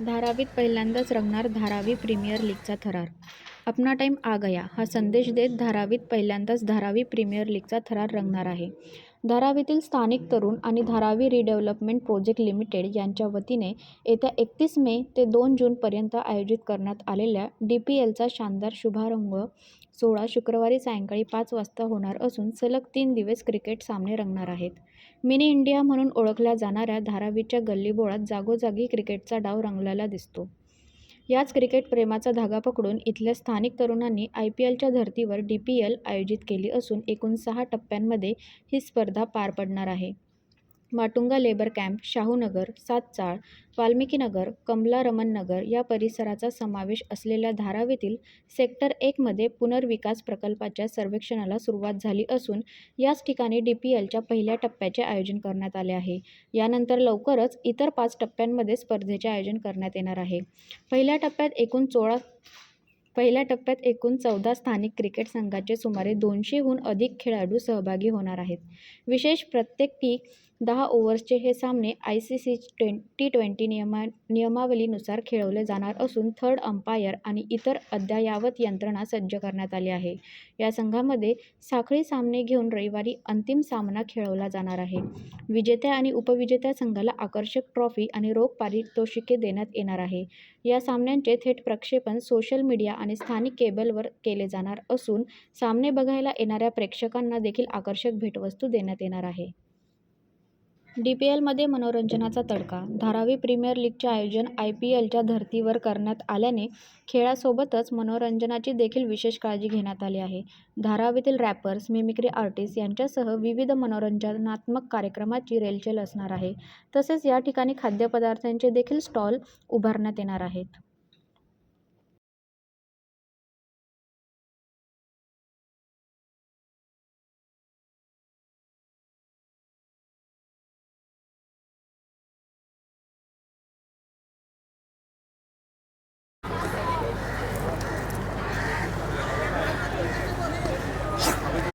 धारावीत पहिल्यांदाच रंगणार धारावी प्रीमियर लीगचा थरार अपना टाईम आ गया. हा संदेश देत धारावीत पहिल्यांदाच धारावी प्रीमियर लीगचा थरार रंगणार आहे. धारावीतील स्थानिक तरुण आणि धारावी रिडेव्हलपमेंट प्रोजेक्ट लिमिटेड यांच्या वतीने येत्या एकतीस मे ते दोन जूनपर्यंत आयोजित करण्यात आलेल्या डी पी एलचा शानदार शुभारंभ सोहळा शुक्रवारी सायंकाळी पाच वाजता होणार असून सलग तीन दिवस क्रिकेट सामने रंगणार आहेत. मिनी इंडिया म्हणून ओळखल्या जाणाऱ्या धारावीच्या गल्लीबोळात जागोजागी क्रिकेटचा डाव रंगलेला दिसतो. याच क्रिकेट प्रेमाचा धागा पकडून इथल्या स्थानिक तरुणांनी आय पी एलच्या धर्तीवर डी पी एल आयोजित केली असून एकूण सहा टप्प्यांमध्ये ही स्पर्धा पार पडणार आहे. माटुंगा लेबर कॅम्प शाहूनगर सातचाळ वाल्मिकीनगर कमलारमण नगर या परिसराचा समावेश असलेल्या धारावीतील सेक्टर एकमध्ये पुनर्विकास प्रकल्पाच्या सर्वेक्षणाला सुरुवात झाली असून याच ठिकाणी डी पी एलच्या पहिल्या टप्प्याचे आयोजन करण्यात आले आहे. यानंतर लवकरच इतर पाच टप्प्यांमध्ये स्पर्धेचे आयोजन करण्यात येणार आहे. पहिल्या टप्प्यात एकूण सोळा पहिल्या टप्प्यात एकूण चौदा स्थानिक क्रिकेट संघाचे सुमारे दोनशेहून अधिक खेळाडू सहभागी होणार आहेत. विशेष प्रत्येकी दहा ओव्हर्सचे हे सामने I C C twenty twenty नियमा नियमावलीनुसार खेळवले जाणार असून थर्ड अंपायर आणि इतर अद्ययावत यंत्रणा सज्ज करण्यात आली आहे. या संघामध्ये साखळी सामने घेऊन रविवारी अंतिम सामना खेळवला जाणार आहे. विजेत्या आणि उपविजेत्या संघाला आकर्षक ट्रॉफी आणि रोख पारितोषिके देण्यात येणार आहे. या सामन्यांचे थेट प्रक्षेपण सोशल मीडिया आणि स्थानिक केबलवर केले जाणार असून सामने बघायला येणाऱ्या प्रेक्षकांना देखील आकर्षक भेटवस्तू देण्यात येणार आहे. डी पी एलमध्ये मनोरंजनाचा तडका धारावी प्रीमियर लीगचे आयोजन आय पी एलच्या धर्तीवर करण्यात आल्याने खेळासोबतच मनोरंजनाची देखील विशेष काळजी घेण्यात आली आहे. धारावीतील रॅपर्स मिमिक्री आर्टिस्ट यांच्यासह विविध मनोरंजनात्मक कार्यक्रमाची रेलचेल असणार आहे. तसेच या ठिकाणी खाद्यपदार्थांचे देखील स्टॉल उभारण्यात येणार आहेत.